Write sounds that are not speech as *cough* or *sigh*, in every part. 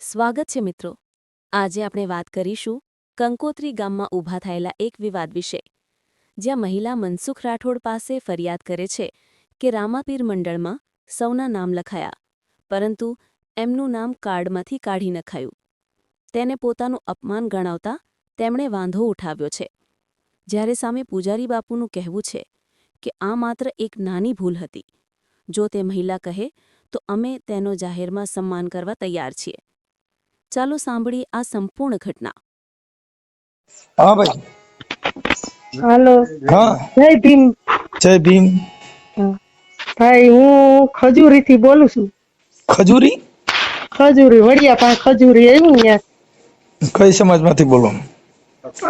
સ્વાગત છે મિત્રો. આજે આપણે વાત કરીશું કંકોત્રી ગામમાં ઊભા થયેલા એક વિવાદ વિશે. જ્યાં મહિલા મનસુખ રાઠોડ પાસે ફરિયાદ કરે છે કે રામાપીર મંડળમાં સૌના નામ લખાયા, પરંતુ એમનું નામ કાર્ડમાંથી કાઢી નખાયું. તેને પોતાનું અપમાન ગણાવતા તેમણે વાંધો ઉઠાવ્યો છે. જ્યારે સામે પૂજારી બાપુનું કહેવું છે કે આ માત્ર એક નાની ભૂલ હતી. જો તે મહિલા કહે તો અમે તેનો જાહેરમાં સન્માન કરવા તૈયાર છીએ. ચાલો સાંભળી આ સંપૂર્ણ ઘટના. હા ભાઈ. હાલો. હા. જય ભીમ. જય ભીમ. ભાઈ હું ખજૂરી થી બોલું છું. ખજૂરી? ખજૂરી વડિયા પાસે ખજૂરી આવ્યું યાર કઈ સમાજમાંથી બોલો?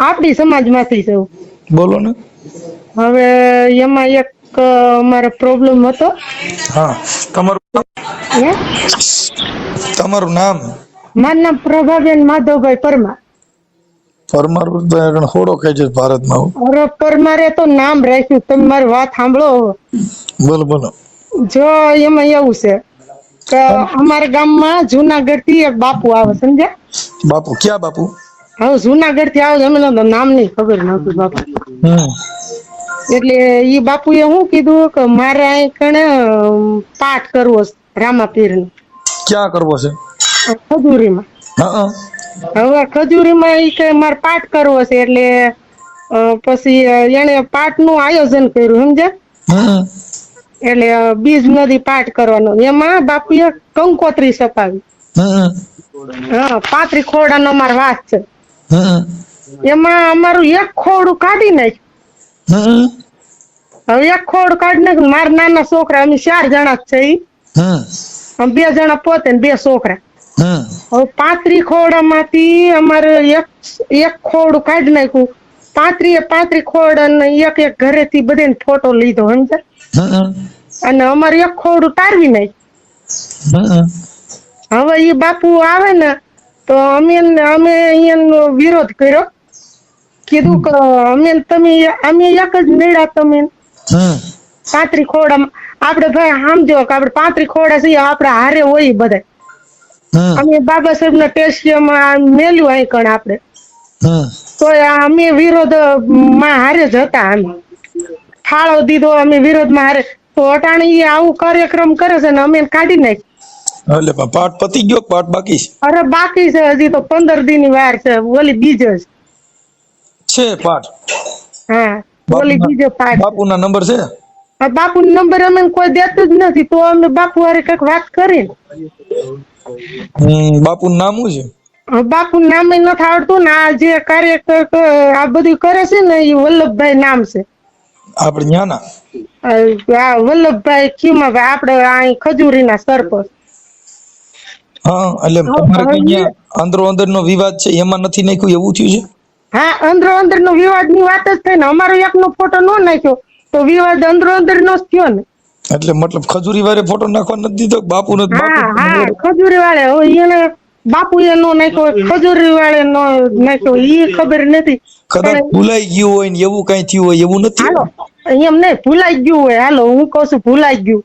આપડી સમાજમાંથી છું બોલો ને. હવે એમાં એક અમારો અમારે પ્રોબ્લેમ હતો. હા. તમારું તમારું નામ? મારું નામ પ્રભાબેન માધવભાઈ પરમાર. પરમાર હોડો કહે છે ભારતમાં અરે પરમારે તો નામ રાખ્યું તમે મારી વાત સાંભળો બોલો બોલો. જો એમાં એવું છે કે અમારા ગામમાં જુનાગઢથી એક બાપુ આવે સમજ્યા? બાપુ ક્યાં બાપુ? હવે જુનાગઢથી આવે તો નામની ખબર નહોતું બાપુ. એટલે એ બાપુએ શું કીધું કે મારે અહીં કણે પાઠ કરવો છે રામાપીર નો ક્યાં કરવો છે? ખજૂરીમાં. હવે ખજૂરીમાં એ કે મારે પાઠ કરવો છે એટલે પછી એને પાઠનું આયોજન કર્યું સમજ્યા? એટલે બીજ નદી પાઠ કરવાનો. એમાં બાપુએ કંકોત્રી છપાવી હા પાત્રી ખોડા ખોડાનો અમારો વાત છે એમાં અમારું એક ખોડું કાઢી નાખ્યું. હવે એક ખોડું કાઢી નાખ્યું. મારા નાના છોકરા અમે ચાર જણા જ છે. બે જણા પોતે ને બે છોકરા. હવે પાંત્રી ખોડામાંથી અમારે એક એક ખોડું કાઢી નાખ્યું. પાંત્રીએ પાંત્રી ખોડ અને એક એક ઘરે થી બધાને ફોટો લીધો સમજે અને અમારે એક ખોડું તારવી નાખ્યું. હવે એ બાપુ આવે ને તો અમે અમે અહીંયાનો વિરોધ કર્યો. કીધું કે અમે તમે અમે એક જ મેળા તમે. પાંત્રી ખોડામાં આપણે ભાઈ સમજો કે આપણે પાંત્રી ખોડા છીએ આપણે હારે હોય બધા. અમે બાબા સાહેબ ના ટેસ્ટિયમાં મેલ્યું અહીં કણ આપણે. તો અમે વિરોધમાં હારે જ હતા અમે. ફાળો દીધો અમે વિરોધમાં હારે. તો અટાણે આવું કાર્યક્રમ કરે છે ને અમે કાઢી નાખી. એટલે પાઠ પતી ગયો પાઠ બાકી છે? અરે બાકી છે હજી તો પંદર દિનની વાર છે ઓલી બીજ જ. છે પાઠ. હા ઓલી બીજો પાઠ. બાપુના નંબર છે? બાપુ નંબર અમે કોઈ દેતું જ નથી તો અમે બાપુ હારે કંઈક વાત કરી બાપુનું નામ શું છે? બાપુ નામ નથી આવડતું ને આ જે કાર્ય આ બધું કરે છે ને એ વલ્લભભાઈ નામ છે. આપણે ન્યાના? આ વલ્લભભાઈ ખીમાભાઈ આપણે અહીં ખજૂરીના સરપંચ. હા એટલે તમારે ન્યા અંદરો અંદર નો વિવાદ છે એમાં નથી નાખ્યું એવું થયું છે? હા અંદરો અંદર નો વિવાદની વાત જ થઈ ને અમારો એક નો ફોટો નો નાખ્યો. તો વિવાદ અંદરો અંદર નો થયો ને. એટલે મતલબ ખજૂરી વાળે ફોટો નાખવા નથી દીધો બાપુ નો હા ખજૂરી વાળે એને બાપુ એ નો નાખ્યો ખજૂરી વાળે નો નાખ્યો ઈ ખબર નથી. કદાચ ભૂલાઈ ગયું હોય ને એવું કઈ થયું હોય એવું નથી? હાલો એમ નહીં ભૂલાઈ ગયું હોય. હાલો હું કઉ છું ભૂલાઈ ગયું.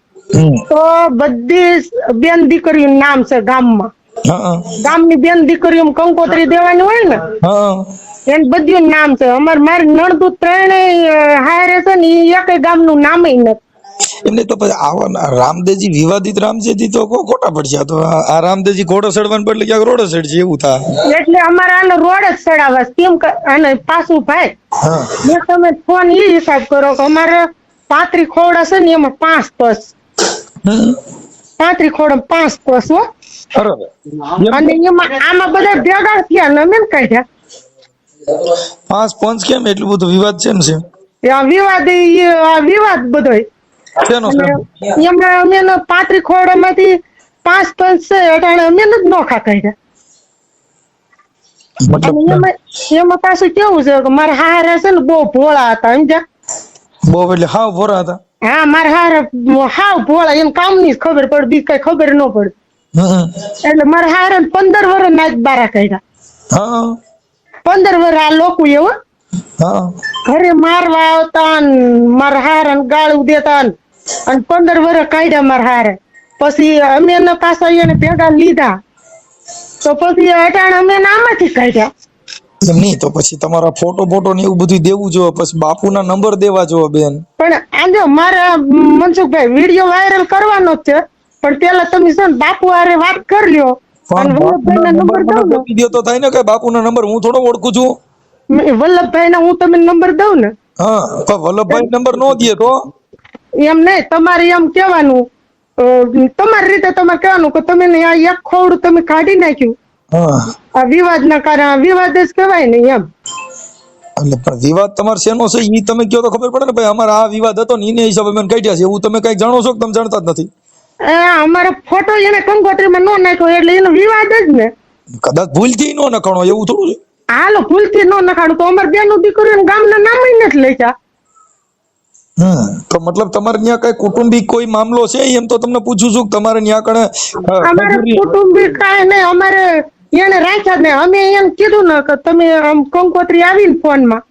તો બધી બેન દીકરીઓ નામ છે ગામમાં. ગામની બેન દીકરીઓ કંકોત્રી દેવાની હોય ને હા. એને બધું નામ છે. અમાર મારી નણદુ ત્રણેય હારે છે ને એ એક ગામનું નામે નથી. એમને તો પછી આવા રામદેવજી વિવાદિત રામદેવજી તો કો- ખોટા પડશે. તો આ રામદેવજી ઘોડો ચડવાને બદલે ક્યાંક રોડે સડશે એવું થાય. એટલે અમારે આને રોડ જ સડાવા. કેમ અને પાછું ભાઈ હા. મેં તમે ફોન એ હિસાબ કરો કે અમારે પાંત્રી ખોડા છે ને એમાં પાંચ પસ. પાંત્રી ખોડા પાંચ પસ હો. બરાબર. અને એમાં આમાં બધા ભેગા થયા ને અમે કાઢ્યા. પાંચ પંચ કેમ? એટલું બધું વિવાદ છે ને છે? એ આ વિવાદ આ વિવાદ બધો એમાં અમે એનો પાંત્રી ખોડામાંથી પાંચ પંચ છે અટાણે અમે જ નોખા મતલબ એમાં એમાં પાછું કેવું છે કે મારા હારા છે ને બહુ ભોળા હતા સમજ્યા? બહુ એટલે હાવ ભોરા હતા. હા મારા હારા હાવ ભોળા એમ કામની ખબર પડે બીજ કઈ ખબર ન પડે. એટલે મારે હારે પંદર વર્ષ ના બારા કાઢ્યા. પંદર વર્ષ આ લોકો એવો ઘરે મારવા આવતા મારા હારા ગાળું દેતા અને પંદર વર્ષ કાઢ્યા મારા હારે. પછી અમે એના પાછા એને ભેગા લીધા. તો પછી અટાણ અમે નામાંથી કાઢ્યા. નહીં તો પછી તમારા ફોટો ફોટો ને એવું બધું દેવું જોવે પછી બાપુના નંબર દેવા જોવે બેન. પણ આજે મારે મનસુખભાઈ વીડિયો વાયરલ કરવાનો જ છે. પણ પેલા તમે છે ને બાપુ આરે વાત કરી લ્યો. અને વલ્લભભાઈ નંબર દઉં ને. તો થાય ને કે બાપુના નંબર હું થોડો ઓળખું છું? વલ્લભભાઈ ને હું તમને નંબર દઉં ને. હા વલ્લભભાઈ નંબર નો દે તો. એમ નહીં તમારે એમ કહેવાનું તમારી રીતે તમારે કહેવાનું કે તમે ને આ એક ખોડું તમે કાઢી નાખ્યું. હા. આ વિવાદ ના કારણે વિવાદ જ કહેવાય ને એમ. એટલે પણ વિવાદ તમારે શેનો છે? ઈ તમે કયો તો ખબર પડે ને ભાઈ અમારે આ વિવાદ હતો ને એને હિસાબે મેં કાઢ્યા છે. એવું તમે કઈ જાણો છો કે તમે જાણતા જ નથી? અમારો ફોટો એને કંકોત્રીમાં નો નાખ્યો એટલે એનો વિવાદ જ ને. કદાચ ભૂલથી નો નખાણો એવું થોડું છે? હાલો ભૂલથી નો નખાણો તો અમારે બેનું દીકરીઓ ગામના નામ નથી લેતા હમ તો મતલબ તમારે ત્યાં કઈ કુટુંબિક કોઈ મામલો છે? એમ તો તમને પૂછું છું તમારે ત્યાં કણે અમારે કુટુંબિક કાંઈ નહીં અમારે એને રાખ્યા ને અમે એમ કીધું ને કે તમે આમ કંકોત્રી આવી ને ફોનમાં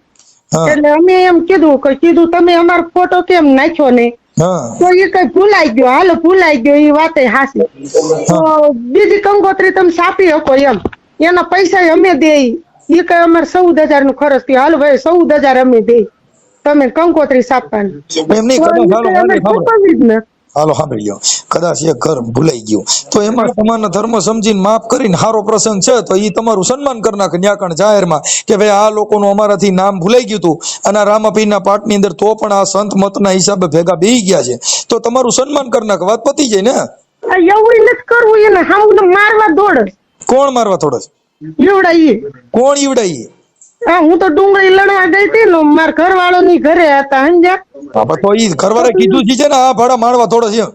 એટલે અમે એમ કીધું કે કીધું તમે અમારો ફોટો કેમ નાખ્યો નહીં? તો એ કઈ ભૂલાઈ ગયો. હાલો ભૂલાઈ ગયો એ વાતે હાસી તો બીજી કંકોત્રી તમે સાપી શકો એમ. એના પૈસા અમે દે એ કઈ અમારે ચૌદ હજારનું ખર્ચ થયું. હાલો ભાઈ ચૌદ હજાર અમે દે તમે કંકોત્રી સાપવાની. હાલો સાંભળો. લ્યો. કદાચ એ ઘર ભૂલાઈ ગયું. તો એમાં સમાન ધર્મ સમજીને માફ કરીને સારો પ્રસંગ છે તો એ તમારું સન્માન કરી નાખે. ન્યાકણ જાહેરમાં કે ભાઈ આ લોકોનું અમારાથી નામ ભૂલાઈ ગયું હતું અને રામાપીરના પાઠની અંદર તો પણ આ સંત મતના હિસાબે ભેગા બેહી ગયા છે. તો તમારું સન્માન કરી નાખે. વાત પતી જાય ને? એવું નથી કરવું એને મારવા દોડ. કોણ મારવા થોડો એવડા કોણ ઈવડાઈ હા હું તો ડુંગળી લડવા ગઈ હતી ને મારા ઘરવાળો ની ઘરે હતા સમજ્યા? બાપા તો ઈ ઘરવાળે કીધું છે ને આ ભાડા માણવા થોડો છે.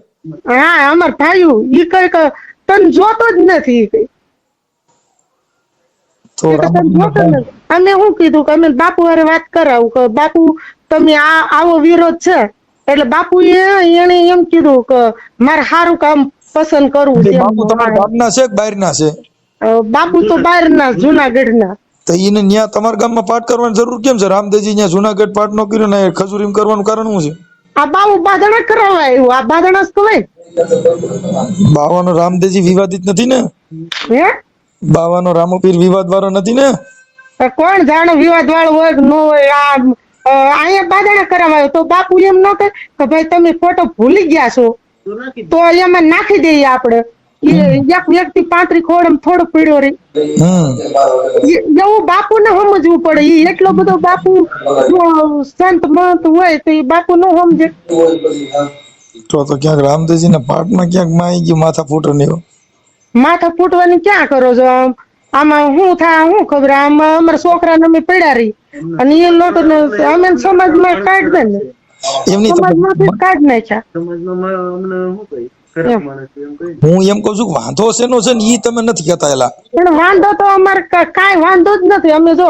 હા અમાર ભાઈઓ ઈ કઈ ક- તને જોતો જ નથી કઈ. અમે શું કીધું કે અમે બાપુ હારે વાત કરાવું કે બાપુ તમે આ આવો વિરોધ છે. એટલે બાપુ એને એમ કીધું કે મારે સારું કામ પસંદ કરવું છે બાપુ તમારા ગામના છે કે બહારના છે? બાપુ તો બહાર ના જુનાગઢ ના તો એને ત્યાં તમારા ગામમાં પાઠ કરવાની જરૂર કેમ છે? રામદેવજી ત્યાં જુનાગઢ પાઠ નો કર્યો ને ખજુરીમ કરવાનું કારણ શું છે? આ બાપુ બાધણા કરાવવા આવ્યું. આ બાધણા જ કહેવાય બાવાનો રામદેવજી વિવાદિત નથી ને? હે? બાવાનો રામપીર વિવાદ વાળો નથી ને? કોણ જાણે વિવાદ વાળો હોય કે ન હોય? આ અહીંયા બાદણા કરાવાયો તો બાપુ એમ ન કે ભાઈ તમે ફોટો ભૂલી ગયા છો. તો એમાં નાખી દઈએ આપણે. એક વ્યક્તિ પાંત્રી ખોડ થોડો પીડ્યો રે. એવું બાપુ ને સમજવું પડે. એ એટલો બધો બાપુ સંત મંત હોય તો એ બાપુ ન સમજે. તો તો ક્યાંક રામદેવજી ના પાઠમાં ક્યાંક માઈ ગયું માથા ફૂટો ને માથા ફૂટવાની ક્યાં કરો છો આમ? આમાં હું થાય હું ખબર? આમાં અમારા છોકરા ને અમે પડ્યા રહી અને એ લોકો અમે સમાજમાં કાઢ દે ને. તમે- સમાજમાંથી કાઢ નાખ્યા. સમાજમાં અમને શું કહી એમ. કહી હું એમ કઉ છું કે વાંધો શેનો છે ને ઈ તમે નથી કહેતા એલા. પણ વાંધો તો અમારે કાઈ વાંધો જ નથી. અમે જો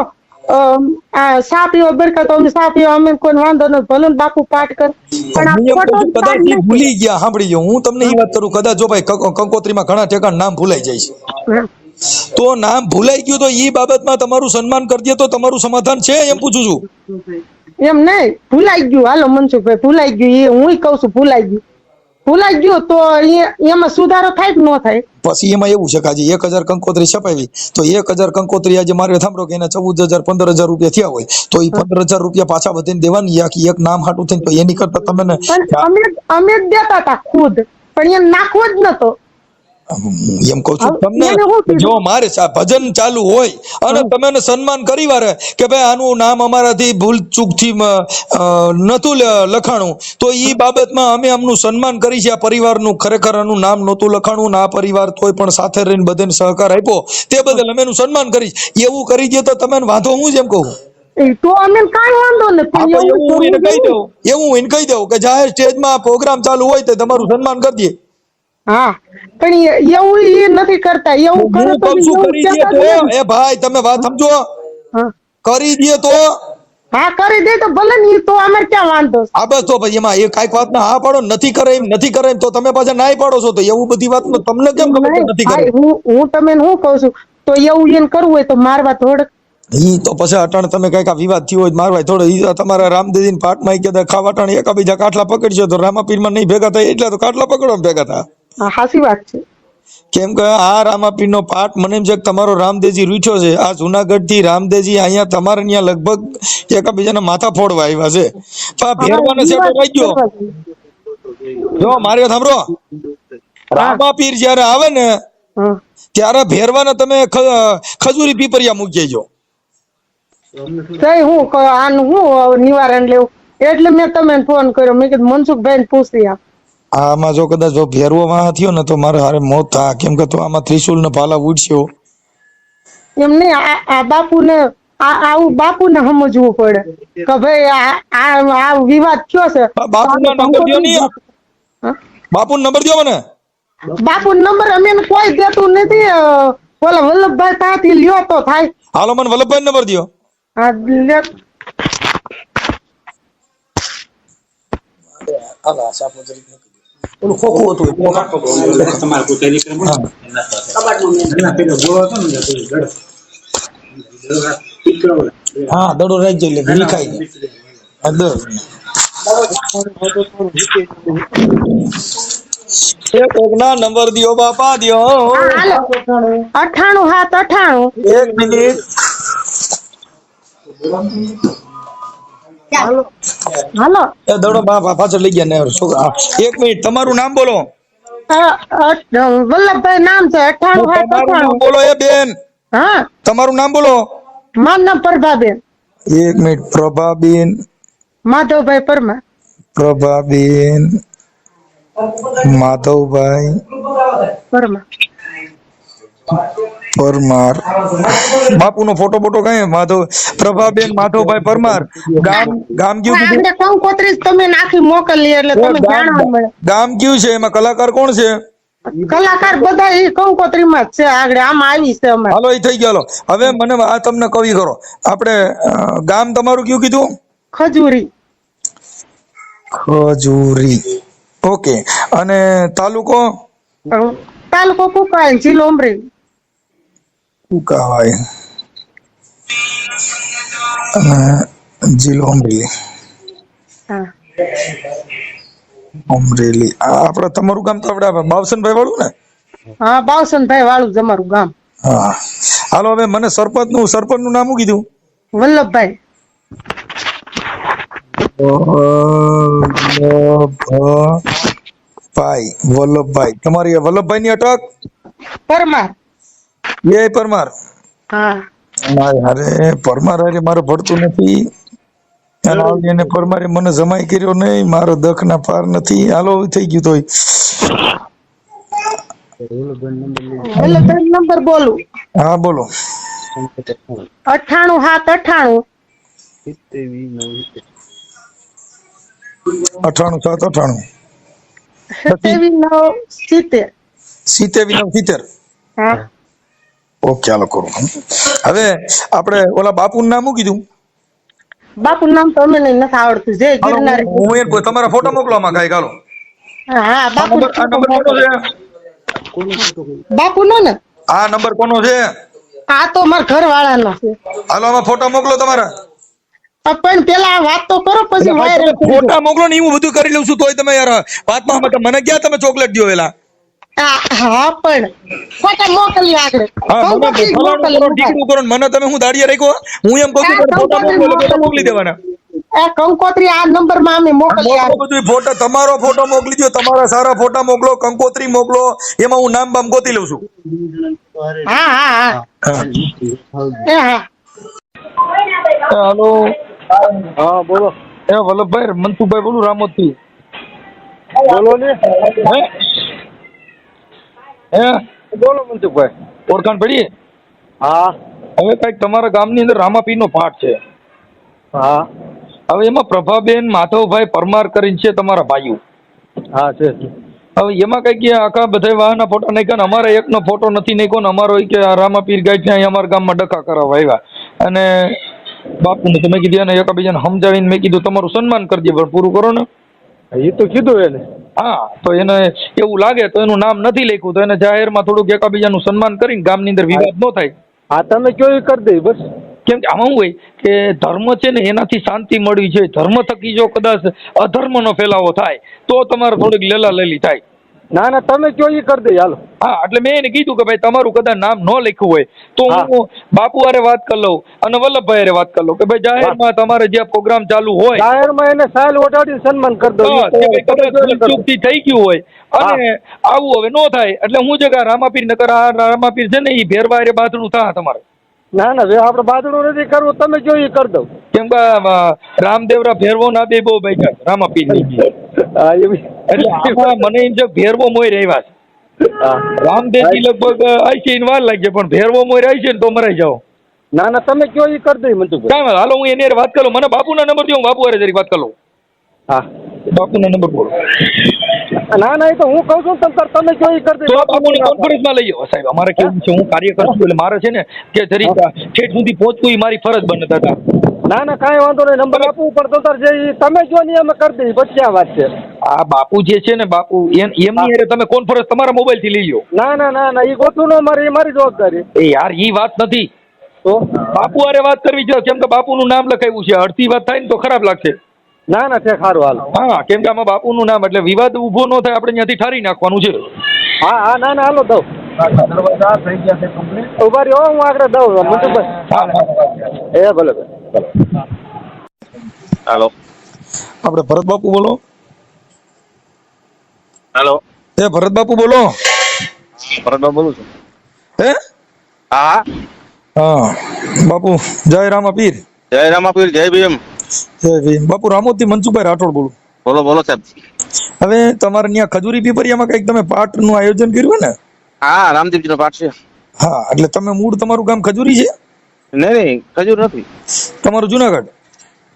આ સા પીવો બરકા તો અમે સાપીઓ અમે કોઈ વાંધો નથી. ભલે બાપુ પાઠ કર. પણ કદાચ ઈ ભૂલી ગયા સાંભળી ગયો હું તમને એ વાત કરું કદાચ જો ભાઈ કંકો- કંકોત્રીમાં ઘણા ઠેકાણ નામ ભૂલાઈ જાય છે. તો નામ ભૂલાઈ ગયું તો ઈ બાબતમાં તમારું સન્માન કરી દે તો તમારું સમાધાન છે એમ પૂછું છું. એમ નહીં. ભૂલાઈ ગયું. હાલો મનસુખભાઈ ભૂલાઈ ગયું. એ હું કઉ છું ભૂલાઈ ગયું. ભૂલાઈ ગયું તો એમાં સુધારો થાય કે ન થાય? પછી એમાં એવું છે કે આજે એક હજાર કંકોત્રી છપાવી તો એક હજાર કંકોત્રી આજે મારે સાંભળો કે એના ચૌદ હજાર પંદર હજાર રૂપિયા થયા હોય તો એ પંદર હજાર રૂપિયા પાછા વધીને દેવાની કે એક નામ હાટું થઈને તો એની કરતા તમે અમે અમે જ દેતા હતા ખુદ પણ એ નાખવો જ નતો. હું એમ કહું છું તમને? જો મારે ભજન ચાલુ હોય અને તમે એને સન્માન કરી વારે કે ભાઈ આનું નામ અમારાથી ભૂલ ચૂકથી નહોતું લખાણું તો એ બાબતમાં અમે આમનું સન્માન કરી છે આ પરિવારનું ખરેખર આનું નામ નહોતું લખાણું ના પરિવાર તોય પણ સાથે રહીને બધાને સહકાર આપ્યો તે બદલ અમે એનું સન્માન કરીશ. એવું કરી દે તો તમે વાંધો હું જ એમ કહું? એ તો અમે કાંઈ વાંધો નથી એવું એવું હું એને કહી દઉં એવું હું એને કહી દઉં કે જાહેર સ્ટેજમાં પ્રોગ્રામ ચાલુ હોય તો તમારું સન્માન કરી દે. હા પણ એવું એ નથી કરતા એવું કરે તો કરી દે એ ભાઈ તમે વાત સમજો. કરી દે તો. હા કરી દે તો ભલે ને તો અમાર ક્યાં વાંધો આ બસ તો ભાઈ એમાં એ કાઈક વાત ના હા પાડો નથી કરે એમ નથી કરે એમ તો તમે પાછા નાય પાડો છો તો એવું બધી વાત તમને કેમ ખબર નથી કરે? હું હું તમને શું કહું છું? તો એવું એને કરવું હોય તો મારવા થોડક. ઈ તો પછી અટાણ તમે કંઈક આ વિવાદ થયો હોય મારવાય થોડો. ઈ તમારા રામદેવજી પાઠમાં ઈ કહેતા ખાવા અટાણે એકાબીજા કાટલા પકડશો તો રામાપીરમાં નહીં ભેગા થાય એટલે તો કાટલા પકડો ભેગા થા હા સાચી વાત છે. કેમ કે આ રામાપીરનો પાઠ મને એમ છે કે તમારો રામદેવજી રૂચ્યો છે. આ જુનાગઢથી રામદેવજી અહીંયા તમારે અહીંયા લગભગ એકાબીજાના માથા ફોડવા આવ્યા છે. તો આ ભેરવાનો સેટો રહી ગયો જો મારે સાંભળો. રામાપીર જ્યારે આવે ને. ત્યારે ભેરવાને તમે ખજૂરી પીપરિયા મૂકી જો હું આનું હું નિવારણ લેવું? એટલે મેં તમને ફોન કર્યો. મેં કીધું મનસુખભાઈ ને પૂછી આપ આમાં જો કદાચ જો ભેરવો થયો ને તો મારે હારે મોત થા. કેમ કે તો આમાં ત્રિશુલ ને ભાલા ઉડશ્યો એમને આ આ બાપુને આ આવું બાપુને સમજવું પડે કે ભાઈ આ આ આ વિવાદ થયો છે? બાપુના નંબર દ્યો નહીં. હા? બાપુ નંબર દ્યો મને. બાપુ નંબર અમે કોઈ દેતું નથી. ઓલા વલ્લભભાઈ તાથી લ્યો તો થાય. હાલો મને વલ્લભભાઈ નંબર દ્યો. હા લે ઓલું ખોખું હતું તમારે કોઈ કાર્યક્રમ એના પેલો ગોળો હતો ને. હા દડો રાખજો એટલે ઘી ખાઈ જાય કોકના નંબર દિયો બાપા દિયો. અઠાણું હાથ અઠાણું. એક મિનિટ. હાલો. એ દડો બા બા પાછળ લઈ ગયા ને છોકરા. હા. એક મિનિટ તમારું નામ બોલો. અ, અ, વલ્લભભાઈ નામ છે અઠાણું હાથ તમારું નામ અઠાણું બોલો એ બેન. હા. તમારું નામ બોલો. મારું નામ પ્રભાબેન. એક મિનિટ પ્રભાબેન. માધવભાઈ પરમાર. પ્રભાબેન. માધવભાઈ. પરમાર. પરમાર. બાપુનો ફોટો બોટો કઈ માધવ પ્રભાબેન માધવભાઈ પરમાર. ગામ ગામ કયું કીધું? આપણે કંકોત્રી જ તમે નાખી મોકલી એટલે તમે જાણવા મળે. ગામ કયું છે? એમાં કલાકાર કોણ છે? કલાકાર બધા એ કંકોત્રી માં છે આગળ. આમ આવી છે અમે હાલો એ થઈ ગયો. હવે મને આ તમને કવિ કરો. આપણે ગામ તમારું કયું કીધું? ખજૂરી. ખજૂરી. ઓકે. અને તાલુકો? તાલુકો કુકાઈ જિલ્લો અમરેલી કહેવાય. અને જીલોમરી અમરેલી આ આપણે તમારું ગામ તો આપણે બાવસનભાઈ વાળું ને? હા બાવસનભાઈ વાળું તમારું ગામ. હા. હાલો હવે મને સરપંચનું સરપંચનું નામ શું કીધું? વલ્લભભાઈ. વલ્લભભાઈ. વલ્લભભાઈ તમારી વલ્લભભાઈ ની અટક? પરમાર. એ પરમાર. હા. પરમાર હારે મારે ભળતું નથી. એને પરમારે મને જમાઈ કર્યો નહીં મારો દખ ના પાર નથી. હાલો થઈ ગયું તોય નંબર બોલું. હા બોલો. અઠાણું હાથ અઠાણું. અઠાણું સાત અઠાણું. સત્યાવીસ નવ સિત્તેર. સિત્તેર નવ સિત્તેર. હા. ઓકે હાલો કરું. હવે આપણે ઓલા બાપુ નામ શું કીધું? બાપુ નામ તો અમને નથી આવડતું. જે ગિરનારી હું એક તમારા ફોટો મોકલો આમાં હાલો. હા બાપુ આ નંબર કોનો છે? બાપુ નો ને? આ નંબર કોનો છે? આ તો મારા ઘર વાળાનો છે. હાલો આમાં ફોટા મોકલો તમારા. પણ પેલા વાત તો કરો પછી વાયરલ ફોટા મોકલો ને હું બધું કરી લઉં છું તોય તમે યાર વાતમાં મને ક્યાં તમે ચોકલેટ દો વેલા? હા પણ ફોટા મોકલી આગળ. મને તમે દાડિયા રાખ્યો હું? એમ કહું છું ફોટા મોકલો એટલે ફોટા મોકલી. મોકલી દેવાના. આ કંકોત્રી આ નંબરમાં અમે મોકલી બધું ફોટા તમારો ફોટો મોકલી દો તમારા સારા ફોટા મોકલો કંકોત્રી મોકલો એમાં હું નામ બામ ગોતી લઉં છું. હા હા હા. હા. એ હા. એ હાલો. હા બોલો. એ વલ્લભભાઈ મનસુખભાઈ બોલું રામોદ બોલો ને. હે? હે? બોલો મનસુખભાઈ. ઓળખાણ પડી? હા. હવે કંઈક તમારા ગામની અંદર રામાપીર નો પાઠ છે. હા. હવે એમાં પ્રભાબેન માધવભાઈ પરમાર કરીને છે તમારા ભાઈઓ. હા છે હવે એમાં કંઈક કે આખા બધા વાહના ફોટા નાખ્યા ને અમારે એકનો ફોટો નથી નાખ્યો ને અમારો કે આ રામાપીર ગાય છે અમારા ગામમાં ડખા કરાવવા આવ્યા. અને બાપુને તમે કીધું એને એકાબીજાને સમજાવીને મેં કીધું તમારું સન્માન કરી દે પણ પૂરું કરો ને. એ તો કીધું એને. હા તો એને એવું લાગે તો એનું નામ નથી લખ્યું. તો એને જાહેરમાં થોડુંક એકબીજાનું સન્માન કરીને ગામની અંદર વિવાદ ન થાય. હા તમે કયો એ કરી દઈ બસ. કેમ કે આમાં હોય કે ધર્મ છે ને એનાથી શાંતિ મળવી જોઈએ ધર્મ થકી જો કદાચ અધર્મનો ફેલાવો થાય તો તમારે થોડીક લેલા લેલી થાય. ના ના તમે કયો એ કરી દે હાલો. હા એટલે મેં એને કીધું કે ભાઈ તમારું કદાચ નામ ન લખ્યું હોય તો હું. બાપુ હારે વાત કરી લઉં અને વલ્લભભાઈ હારે વાત કરી લઉં કે ભાઈ જાહેરમાં તમારે જે પ્રોગ્રામ ચાલુ હોય જાહેરમાં એને સાલ ઓઢાડીને સન્માન કરી દો હા, કે ભાઈ થઈ ગયું હોય અને આવું હવે ન થાય. એટલે હું છે રામાપીર નકર આ રામાપીર છે ને એ ભેરવા હારે બાથડું થા તમારે. ના ના આપડે આપણે બાદડું નથી કરવું તમે જો એ કરી દઉં. કેમ કે રામદેવરા ભેરવો ના બે બહુ બેઠા રામાપીરની એટલે મને એમ છે ફેરવો ભેરવો મોય રહેવા છે. રામદેવજી લગભગ આઈશે એને વાર લાગશે પણ ભેરવો મોય રહી છે ને તો મરાઈ જાઓ. ના ના તમે કયો એ કરી દઈ મનસુખભાઈ કાંઈ હાલો હું એની વાત કરું. મને બાપુના નંબર દો હું બાપુ હારે જરીક વાત કરું હા. બાપુના નંબર બોલો. ના ના એ તો હું કહું છું તમ તાર તમે કયો એ કરી તો દઈએ બાપુને કોન્ફરન્સમાં લઈ જાઓ સાહેબ અમારે કેવું છે હું કાર્ય કરું છું એટલે મારે છે ને કે જરી ઠેઠ સુધી પહોંચવું એ મારી ફરજ બને દાદા ના ના કાંઈ વાંધો નહીં. નંબર આપવું પણ તો તાર જે તમે જો નહીં અમે કરી દઈએ. પછી આ વાત છે. આ બાપુ જે છે ને બાપુ એમ- એમની અરે તમે કોન્ફરન્સ તમારા મોબાઈલથી લઈ લો ના ના ના ના એ ગોતું ન મારે મારી જવાબદારી. એ યાર એ વાત નથી. તો? બાપુ અરે વાત કરવી છે કેમ કે બાપુનું નામ લખાવ્યું છે. અડધી વાત થાય ને તો ખરાબ લાગશે. ના ના છે સારું હાલો. હા કેમ કે આમાં બાપુનું નામ એટલે વિવાદ ઊભો ન થાય આપણે ત્યાંથી ઠારી નાખવાનું છે. હા હા ના ના હાલો દઉં. ઊભા રહ્યો હું આગળ દઉં. એ ભલે ભલે. હાલો. આપણે ભરત બાપુ બોલો. હાલો. એ ભરત બાપુ બોલો. ભરતભાઈ બોલું છું. હે? હા હા. બાપુ જય રામા પીર જય રામાપીર જય ભીમ જય ભીમ. બાપુ રામોતી મનસુખભાઈ રાઠોડ બોલું. બોલો બોલો સાહેબ. હવે તમારે ત્યાં ખજૂરી પીપરિયામાં કંઈક તમે પાઠનું આયોજન કર્યું ને? હા રામદેવજી નો પાઠ છે. હા એટલે તમે મૂળ તમારું ગામ ખજૂરી છે? નહીં નહીં ખજૂર નથી. તમારું જુનાગઢ?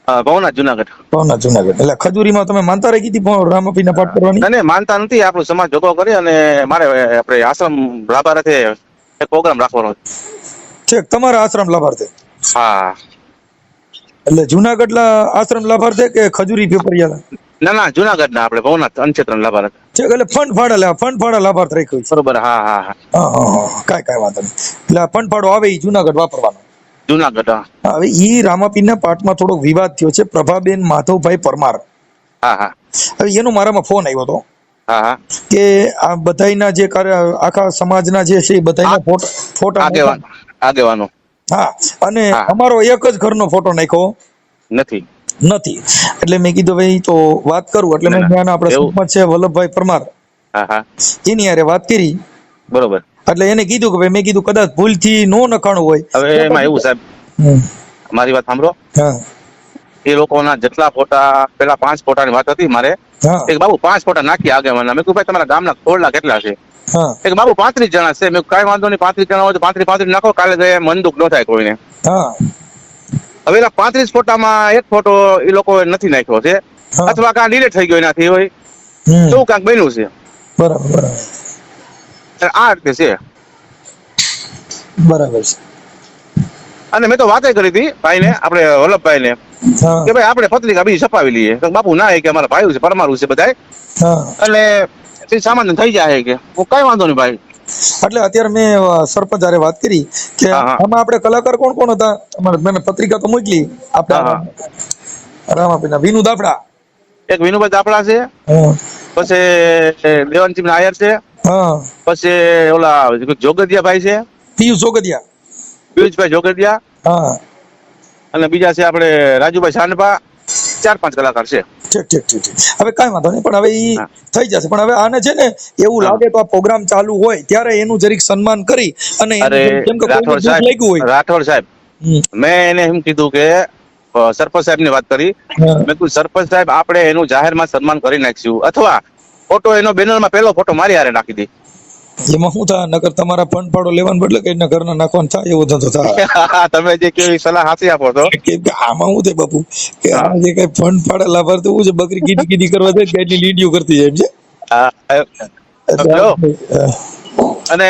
ભવનાથ જુનાગઢ. ભાવના જુનાગઢ. એટલે ખજૂરીમાં તમે માનતા રાખી હતી રામાપીના પાઠ કરવાની? માનતા નથી. આપણો સમાજ ભેગો કરી અને મારે આપણે આશ્રમ લાભાર્થે એક પ્રોગ્રામ રાખવાનો. છે. તમારા આશ્રમ લાભાર્થે? હા. એટલે જુનાગઢ આશ્રમ લાભાર્થે કે ખજુરી પેપરિયા ના ના જુનાગઢ ના આપણે ભવનાથ અનક્ષેત્ર લાભાર્થ. છે એટલે ફંડ ફાળા લા- ફંડ ફાળા લાભાર્થ રાખ્યો બરોબર હા હા હા. હા કાંઈ કાંઈ વાંધો નહીં. એટલે ફંડ ફાળો આવે એ જુનાગઢ વાપરવાનો. જુનાગઢ હા. હવે એ રામાપીરના પાઠમાં થોડોક વિવાદ થયો છે પ્રભાબેન માધવભાઈ પરમાર. હા હા. હવે એનો મારામાં ફોન આવ્યો હતો. હા હા. કે આ બધાયના જે આખા સમાજના જે છે એ બધાયના ફોટો ફોટા આગેવાન આગેવાનો. હા અને અમારો એક જ ઘરનો ફોટો નાખ્યો નથી. નથી. એટલે મેં કીધું ભાઈ તો વાત કરું. એટલે મેં ના, ના. ત્યાં આપણે એવું- છે વલ્લભભાઈ પરમાર. હા હા. એની હારે વાત કરી. બરોબર. એટલે એને કીધું કે ભાઈ મેં કીધું કદાચ ભૂલથી નો નખાણું હોય. હવે એમાં એવું સાહેબ. મારી વાત સાંભળો. હા. એ લોકોના જેટલા ફોટા પેલા પાંચ ફોટાની વાત હતી મારે. એક બાબુ પાંચ ફોટા નાખી આગેવાના મેં કીધું ભાઈ તમારા ગામના ખોરલા કેટલા છે? એક બાબુ પાંત્રીસ જણા છે. મેં કઈ વાંધો નહીં પાંત્રીસ જણા હોય તો પાંત્રીસ પાંત્રીસ નાખો કાલે જાય મન દુઃખ ન થાય કોઈને. હવે એના પાંત્રીસ ફોટામાં એક ફોટો એ લોકો નથી નાખ્યો છે. અથવા કાં ડિલેટ થઈ ગયો એનાથી હોય. તો કાંક બન્યું છે. બરાબર બરાબર. આ રીતે છે. બરાબર છે. અને મેં તો વાતે કરી હતી ભાઈને આપણે વલ્લભભાઈને કે ભાઈ આપણે પત્રિકા બીજી છપાવી લઈએ. તો બાપુ ના કે અમારા ભાઈ છે પરમારું છે બધા એટલે એ થઈ જાય કે. કઈ વાંધો નહીં ભાઈ. એટલે અત્યારે મેં સરપંચ જયારે વાત કરી કે. આમાં આપણે કલાકાર કોણ કોણ હતા? મેં પત્રિકા તો મોકલી. આપણા રામાપીના વિનુ દાફડા. એક વિનુભાઈ દાપડા છે. પછી દેવાનસિંહ નાયર છે. પછી ઓલા જોગદિયા ભાઈ છે. પિયુષ જોગદિયા. પિયુષભાઈ જોગડિયા હા. અને બીજા છે આપણે રાજુભાઈ સાંડપા ચાર પાંચ કલાકાર છે. ઠીક ઠીક ઠીક ઠીક. હવે કાંઈ વાંધો નહીં પણ હવે એ થઈ જશે. પણ હવે આને છે ને એવું લાગે તો આ પ્રોગ્રામ ચાલુ હોય ત્યારે એનું જરીક સન્માન કરી અને કે રાઠોડ સાહેબ રાઠોડ સાહેબ મેં એને એમ કીધું કે સરપંચ સાહેબની વાત કરી. મેં કીધું સરપંચ સાહેબ આપણે એનું જાહેરમાં સન્માન કરી નાખશું અથવા ફોટો એનો બેનરમાં પહેલો ફોટો મારી હારે નાખી દે. એમાં શું થાય? નકર તમારા ફંડ ફાળો લેવાનું બદલે કઈ ઘરના નાખવાનું થાય એવું ધંધો થાય. *laughs* તમે જે કેવી સલાહ હાથી આપો તો. કેમ કે આમાં શું થાય બાપુ? કે આ જે કઈ ફંડ ફાળે લાભાર્થી શું છે બકરી કીડી કીડી કરવા જાય ગાયની લીડીઓ કરતી જાય છે? હા, અને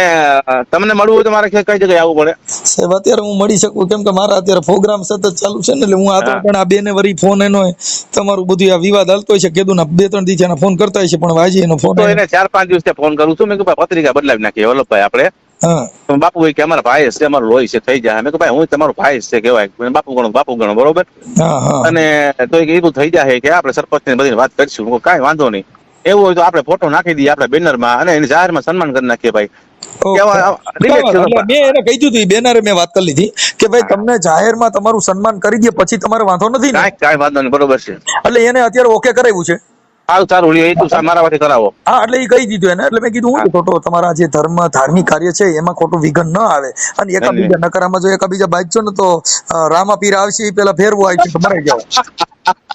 તમને મળવું હોય તો મારે કઈ જગ્યાએ આવવું પડે? સાહેબ અત્યારે હું મળી શકું. કેમ કે મારા અત્યારે પ્રોગ્રામ સતત ચાલુ છે ને એટલે હું આ તો પણ આ બેને વરી ફોન એનો તમારું બધું આ વિવાદ હાલતો છે. કીધું ના બે ત્રણ દિવસ ફોન કરતા છે પણ વાજી એનો ફોન એને ચાર પાંચ દિવસ ફોન કરું છું. મેં ભાઈ પત્રિકા બદલાવી નાખીએ. વલ્લભભાઈ આપણે. બાપુ હોય કે અમારા ભાઈ છે અમારું લોહી છે થઈ જાય. મેં કીધું ભાઈ હું તમારો ભાઈ છે કેવાય બાપુ ગણો બાપુ ગણો બરોબર? અને તો એ કીધું થઈ જાય. કે આપણે સરપંચ ને બધી વાત કરીશું. કાંઈ વાંધો નહીં. એવું હોય તો આપણે ફોટો નાખી દઈએ આપણે બેનરમાં અને એને જાહેરમાં સન્માન કરી નાખીએ ભાઈ. ઓકે. કેવા- relax એટલે કરો. મેં એને કહી દીધું બેનરે મેં વાત કરી લીધી કે ભાઈ તમને જાહેરમાં તમારું સન્માન કરી દે પછી તમારે વાંધો નથી ને? કાંઈ કાંઈ વાંધો નહીં બરોબર છે. એટલે એને અત્યારે ઓકે કરાવ્યું છે. સારું સારું એ તું મારા વાથી કરાવો. હા એટલે એ કહી દીધું એને. એટલે મેં કીધું હું. ખોટો તમારા જે ધર્મ ધાર્મિક કાર્ય છે એમાં ખોટું વિઘન ન આવે. અને એકાબીજા નકારામાં જો એકાબીજા બાજજો ને તો રામા પીર આવશે એ પેલા ફેરવું આવી મરાઈ જાવ *laughs*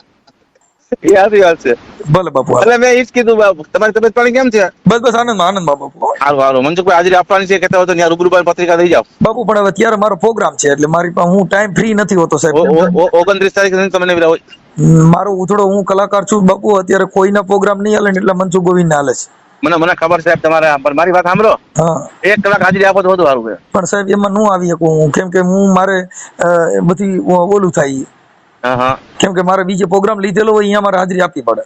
*laughs* એ સાચી વાત છે. ભલે બાપુ એટલે મેં ઈ જ કીધું બાપુ, તમારી તબિયત પાણી કેમ છે? બસ બસ આનંદ આનંદ બાપુ સારું સારું મનસુખભાઈ હાજરી આપવાની છે કહેતા હોય તો ત્યાં રૂબરૂ પત્રિકા દઈ જાઓ. બાપુ પણ હવે ત્યારે મારો પ્રોગ્રામ છે એટલે મારી પાસે હું ટાઈમ ફ્રી નથી હોતો સાહેબ. ઓગણત્રીસ તારીખે તમને વિરા મારો ઉથડો હું કલાકાર છું બાપુ અત્યારે કોઈના પ્રોગ્રામ નહીં હાલે એટલે મનસુખ ગોવિંદ હાલે છે. મને મને ખબર સાહેબ તમારે પણ મારી વાત સાંભળો. એક કલાક હાજરી આપો તો વધુ સારું પણ સાહેબ એમાં નું આવી શકું હું કેમ કે હું મારે બધી ઓલું થાય કેમ કે મારે બીજે પ્રોગ્રામ લીધેલો હોય અહીંયા મારે હાજરી આપવી પડે.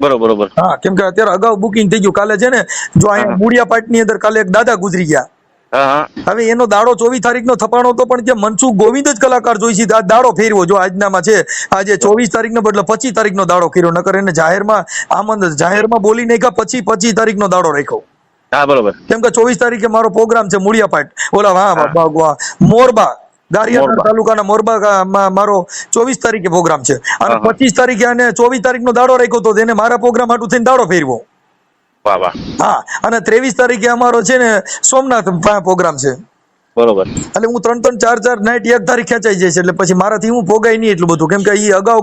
બરોબર બરોબર. હા કેમ કે અત્યારે અગાઉ બુકિંગ થઈ ગયું. કાલે છે ને જો અહીંયા મૂળિયા પાટની અંદર કાલે એક દાદા ગુજરી ગયા. હવે એનો દાડો ચોવીસ તારીખ નો થપાણો હતો પણ જે મનસુખ ગોવિંદ જ કલાકાર જોઈશે છે આ દાડો ફેરવો. જો આજનામાં છે આજે ચોવીસ તારીખ નો બદલે પચીસ તારીખ નો દાડો કર્યો નકર એને જાહેરમાં આમંદ જાહેરમાં બોલી નાખ્યા પછી પચીસ તારીખ નો દાડો રાખ્યો. હા બરોબર. કેમ કે ચોવીસ તારીખે મારો પ્રોગ્રામ છે મૂળિયાપાટ ઓલા હા મોરબા. ગારિયાધાર તાલુકાના મોરબામાં મારો ચોવીસ તારીખે પ્રોગ્રામ છે. અને. પચીસ તારીખે અને ચોવીસ તારીખ નો દાડો રાખ્યો હતો તેને મારા પ્રોગ્રામ હાટું થઈને દાડો ફેરવો. હા અને ત્રેવીસ તારીખે અમારો છે ને સોમનાથ પ્રોગ્રામ છે. બરોબર. એટલે હું ત્રણ ત્રણ ચાર ચાર નાઇટ એક તારીખ ખેંચાઈ જાય છે એટલે પછી મારાથી હું પોગાય નહીં એટલું બધું. કેમ કે એ અગાઉ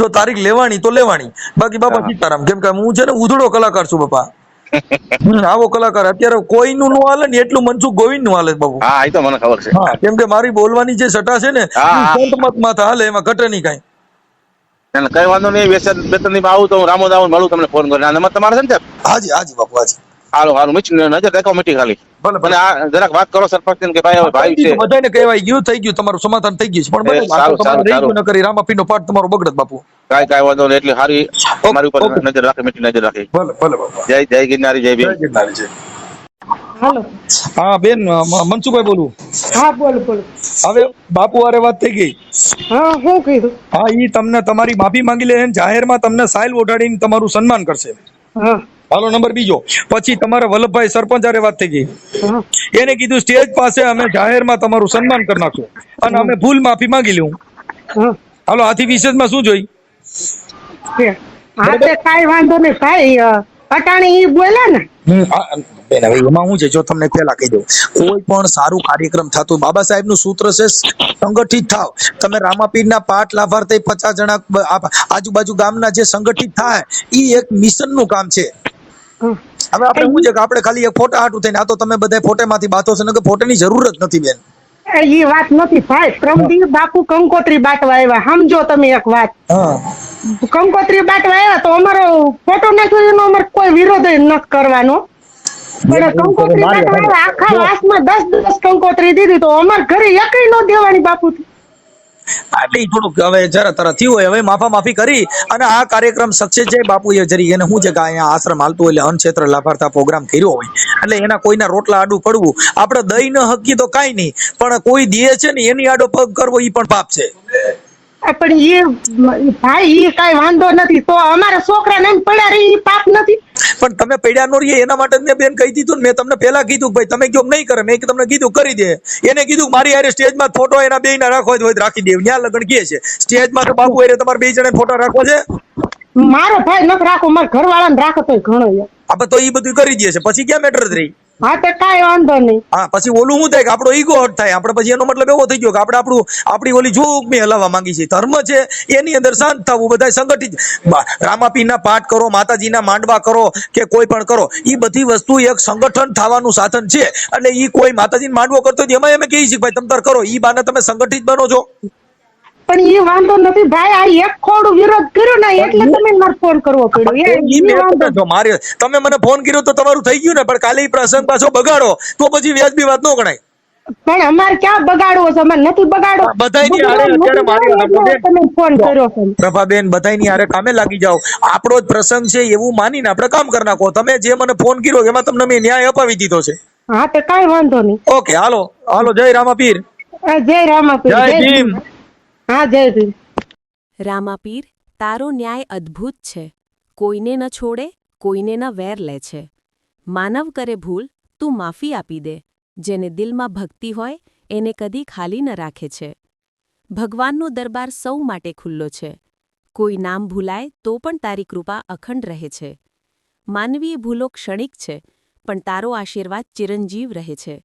જો તારીખ લેવાની તો લેવાની. બાકી બાપા સીતારામ કેમ કે હું છે ને ઉધડો કલાકાર છું બાપા. આવો કલાકાર અત્યારે કોઈનું નું હાલે ને એટલું મનસુખ ગોવિંદનું હાલે બાબુ હા એ તો મને ખબર છે. કેમ કે મારી બોલવાની જે સટા છે ને સંત મતમાં હાલે એમાં ઘટે નહીં કઈ. કઈ વાંધો નહીં વેસન બેતનની આવું તો હું રામોદ આવું મળું તમને ફોન કરીને. અને નંબર તમારે છે ને હાજી હાજી બાપુ હાજી. હાલો હાલો મીઠી નજર રાખો મીઠી ખાલી ભલે ભલે. આ જરાક વાત કરો સરપંચ કે ભાઈ હવે ભાઈ છે. બધાને કહેવાય ગયું થઈ ગયું તમારું સમાધાન થઈ ગયું છે. પણ સારું, સારું, ન કરી રામાપીનો પાઠ તમારો બગડત બાપુ. કાંઈ કાંઈ વાંધો નહીં એટલે સારી અમારી ઉપર નજર રાખે મીઠી નજર રાખે. ભલે ભલે જય જય ગિરનારી જય ગિરનારી હાલો. હા બેન મ- મનસુખભાઈ બોલું. હા બોલો બોલો. હવે બાપુ વારે વાત થઈ ગઈ. હા હું કીધું? હા ઈ તમને તમારી માફી માંગી લે અને જાહેરમાં તમને સાઇલ ઓઢાડીને તમારું સન્માન કરશે. હા. હાલો નંબર બીજો. પછી તમારા વલ્લભભાઈ સરપંચ આરે વાત થઈ ગઈ. એને કીધું સ્ટેજ પાસે અમે જાહેરમાં તમારું સન્માન કરી નાખશું. અને અમે ભૂલ માફી માંગી લઉં હા. હાલો આથી વિશેષમાં શું જોઈ. હા તે કાંઈ વાંધો નહીં ભાઈ અ, ઈ બોલ્યા ને. બેન હવે એમાં શું છે? જો તમને પહેલા કહી દઉં. કોઈ પણ સારું કાર્યક્રમ થતું બાબા સાહેબનું સૂત્ર છે સંગઠિત થાવ. તમે રામાપીરના પાઠ લાભાર્થી પચાસ જણા આજુબાજુ ગામના જે સંગઠિત થાય ઈ એક મિશનનું કામ છે. હવે આપણે શું છે કે આપણે ખાલી એક ફોટા હાટું થઈને આ તો તમે બધા ફોટેમાંથી બાતો છો ને કે ફોટાની જરૂર જ નથી બેન. એ વાત નથી ભાઈ પ્રમદી બાપુ કંકોત્રી બાટવા આવ્યા. સમજો તમે એક વાત. કંકોત્રી બાટવા આવ્યા તો અમારો ફોટો નાખ્યો એનો અમારે કોઈ વિરોધ નથી કરવાનો. પણ કંકોત્રી બાટવા આખા વાસમાં દસ દસ કંકોત્રી દીધી તો અમારે ઘરે એકઈ નો દેવાની બાપુ એટલે ઈ થોડુંક હવે જરા તરત થયું હોય, હવે માફા માફી કરી અને આ કાર્યક્રમ સક્સેસ જાય બાપુએ જરી એને શું છે કે અહીંયા આશ્રમ હાલતું એટલે અનક્ષેત્ર લાભાર્થા પ્રોગ્રામ કર્યો હોય, એટલે એના કોઈના રોટલા આડું પડવું, આપણે દઈ ન હકી તો કાંઈ નહીં, પણ કોઈ દે છે ને એની આડો પગ કરવો એ પણ પાપ છે. પણ એ ભાઈ એ કઈ વાંધો નથી. તો અમારા છોકરા ને પડ્યા રહી એ પાપ નથી. પણ તમે પડ્યા નો રહીએ એના માટે મેં બેન કહી દીધું મેં તમને પહેલા કીધું ભાઈ તમે કયો નહીં કરે મેં તમને કીધું કરી દે. એને કીધું મારી હારે સ્ટેજમાં ફોટો એના બે ના રાખો હોય તો રાખી દે ત્યાં લગન કે છે. સ્ટેજમાં તો બાપુ હારે તમારે બે જણા ફોટો રાખો છે? મારો ભાઈ નથી રાખો મારા ઘરવાળાને રાખો તોય ઘણો યાર. આપણે તો એ બધું કરી દે છે. પછી ક્યાં મેટર જ રહી? હા, તો કાંઈ વાંધો નહીં. હા, પછી ઓલું શું થાય કે આપણો ઈગો હટ થાય? આપણે પછી એનો મતલબ એવો થઈ ગયો કે આપણે આપણું, આપણી ઓલી જોગ મેં હલાવવા માંગી છે. ધર્મ છે, એની અંદર શાંત થવું બધા સંગઠિત. રામાપી ના પાઠ કરો, માતાજીના માંડવા કરો કે કોઈ પણ કરો એ બધી વસ્તુ એક સંગઠન થવાનું સાધન છે. એટલે ઈ કોઈ માતાજીને માંડવો કરતો એમાં એમ કહીએ છીએ ભાઈ તમે તાર કરો, ઈ બાને તમે સંગઠિત બનો છો. પણ એ વાંધો નથી. ભાઈ આ એક ખોડું વિરોધ કર્યો ને એટલે તમે મને ફોન કરવો પડ્યો. એ મારે તમે મને ફોન કર્યો તો તમારું થઈ ગયું ને પણ કાલે પ્રસંગ પાછો બગાડો તો પછી વ્યાજબી વાત ન ગણાય. પણ અમારે ક્યાં બગાડવો છે? અમારે નથી બગાડો બધાયની હારે અત્યારે મારી તમે ફોન કર્યો છે. પ્રભાબેન બધાયની આરે કામે લાગી જાઓ. આપણો જ પ્રસંગ છે એવું માનીને આપણે કામ કરી નાખો. તમે જે મને ફોન કર્યો એમાં તમને મેં ન્યાય અપાવી દીધો છે. હા તો કાઈ વાંધો નહીં. ઓકે હાલો. હાલો જય રામાપીર. જય રામાપીર જય ભીમ. રામાપીર, તારો ન્યાય અદ્ભુત છે. કોઈને ન છોડે, કોઈને ન વેર લે છે. માનવ કરે ભૂલ, તું માફી આપી દે. જેને દિલમાં ભક્તિ હોય, એને કદી ખાલી ન રાખે છે. ભગવાનનો દરબાર સૌ માટે ખુલ્લો છે. કોઈ નામ ભૂલાય, તો પણ તારી કૃપા અખંડ રહે છે. માનવીય ભૂલો ક્ષણિક છે, પણ તારો આશીર્વાદ ચિરંજીવ રહે છે.